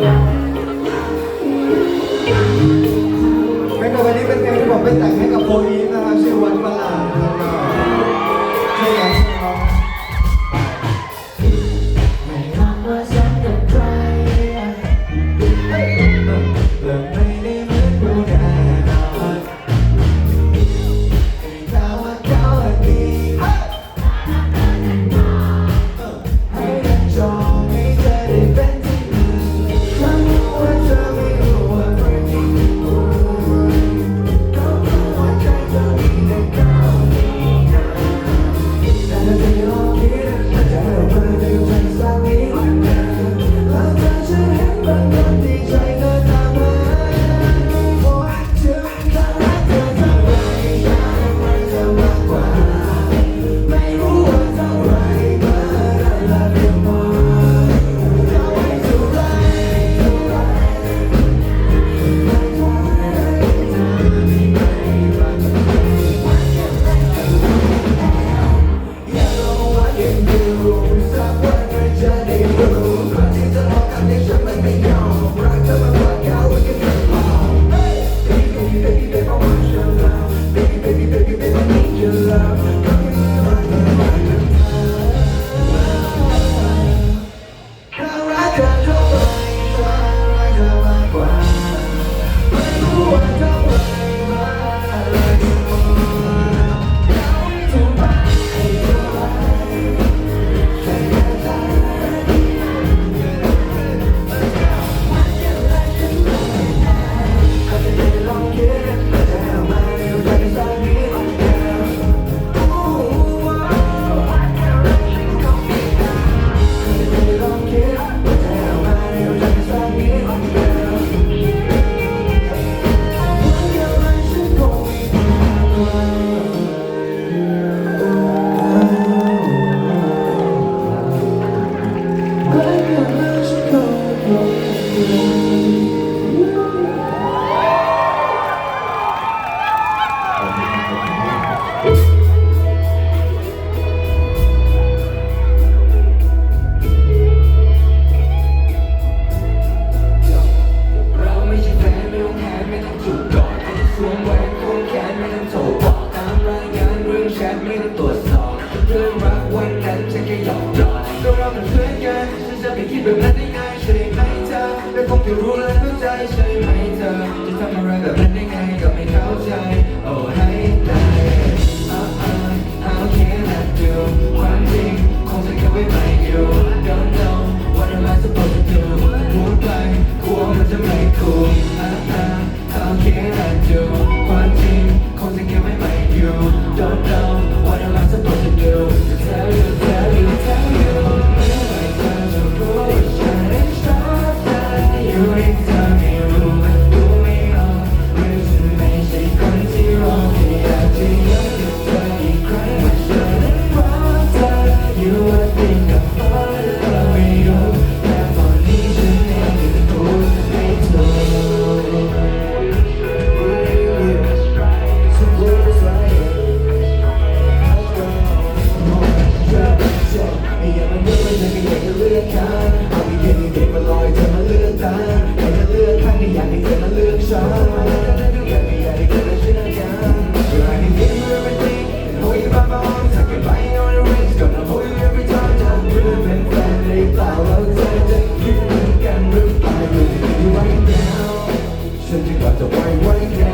Yeah. เป็นั้นได้ไงฉันเองไม่เธอและคงจะรู้และเข้าใจฉัน you got the white wait.